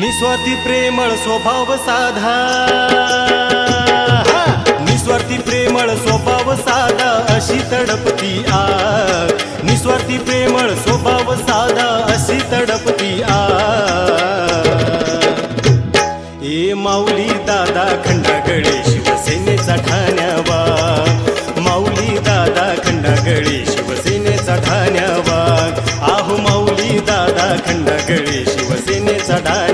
निस्वार्थी प्रेमळ स्वभाव साधा. निस्वार्थी प्रेमळ स्वभाव साधा अशी तडपती आ. निस्वार्थी प्रेमळ स्वभाव साधा अशी तडपती आ. ए माऊली दादा खंडागळे शिवसेनेचा ठाण्यावा. माऊली दादा खंडागळे शिवसेनेचा ठाण्यावा. आहो माऊली दादा खंडागळे शिवसेनेचा ठाण्या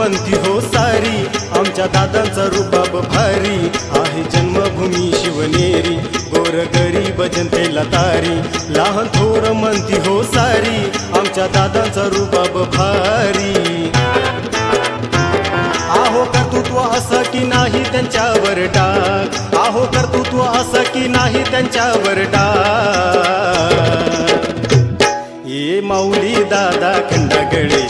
म्हणती हो सारी आमच्या दादांचा रुबाब भारी आहे जन्मभूमी शिवनेरी गोर गरीब जनतेला तारी. लहान थोर म्हणती हो सारी आमच्या दादांचा रुबाब भारी. आहो कर्तृत्व असं की नाही त्यांच्यावर टाक आहो कर्तृत्व असं की नाही त्यांच्यावर टाक ये माऊली दादा खंडागळे शिवसेनेचा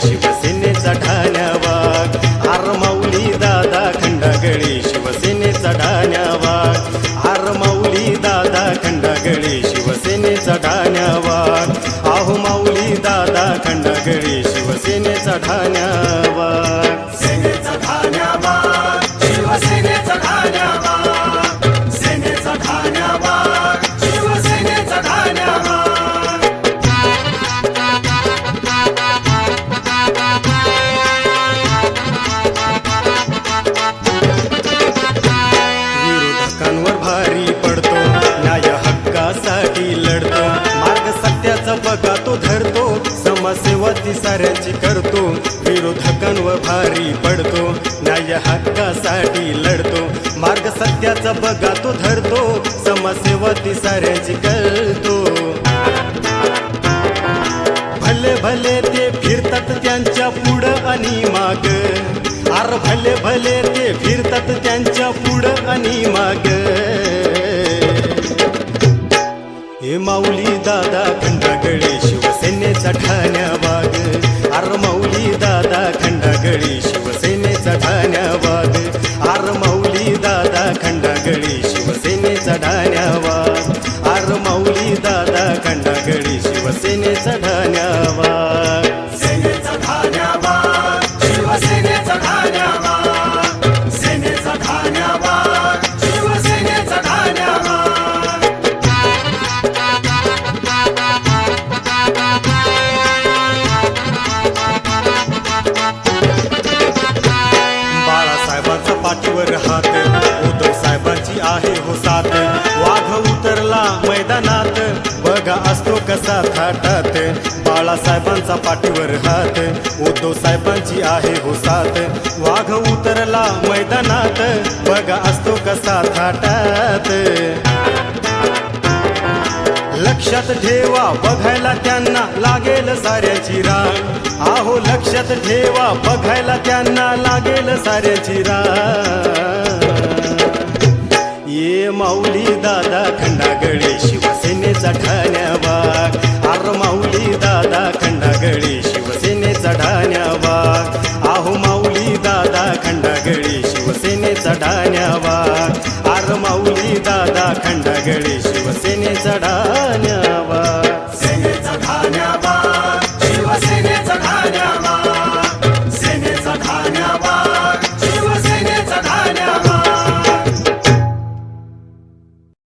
खंडागळे शिवसेनेचा ठाण्यावाग सेनेचा ठाण्यावा शिवसेनेचा ठाण्यावा सेनेचा ठाण्यावा शिवसेनेचा ठाण्यावा विरोधकांवर भारी पडतो न्याय हक्कासाठी लढतो. भारी पडतो न्याय हक्कासाठी लढतो. मार्ग सत्याचा बघा तो धरतो. समाजसेवा ती साऱ्यांची करतो भले भले ते फिरतात त्यांच्या पुढं आणि माग. आर भले भले ते फिरतात त्यांच्या पुढं आणि माग. हे माऊली खंडागळे शिवसेनेचा ठाण्या वाग आर माऊली दादा खंडागळे शिवसेनेचा ठाण्या वाग आहे हो साथ. वाघ उतरला मैदानात. बघा असतो कसा थाटात. बाळासाहेबांचा पाठीवर हात. उद्धव साहेबांची आहे हो साथ. वाघ उतरला मैदानात. बघा असतो कसा थाटात. लक्षात ठेवा बघायला त्यांना लागेल साऱ्याची राग. आहो लक्षात ठेवा बघायला त्यांना लागेल साऱ्याची राग. माऊली दादा खंडागळे शिवसेनेचा ठाण्यावाग आर माऊली दादा खंडागळे शिवसेनेचा ठाण्यावाग आहो माऊली दादा खंडागळे शिवसेनेचा ठाण्यावाग आर माऊली दादा खंडागळे शिवसेनेचा ढा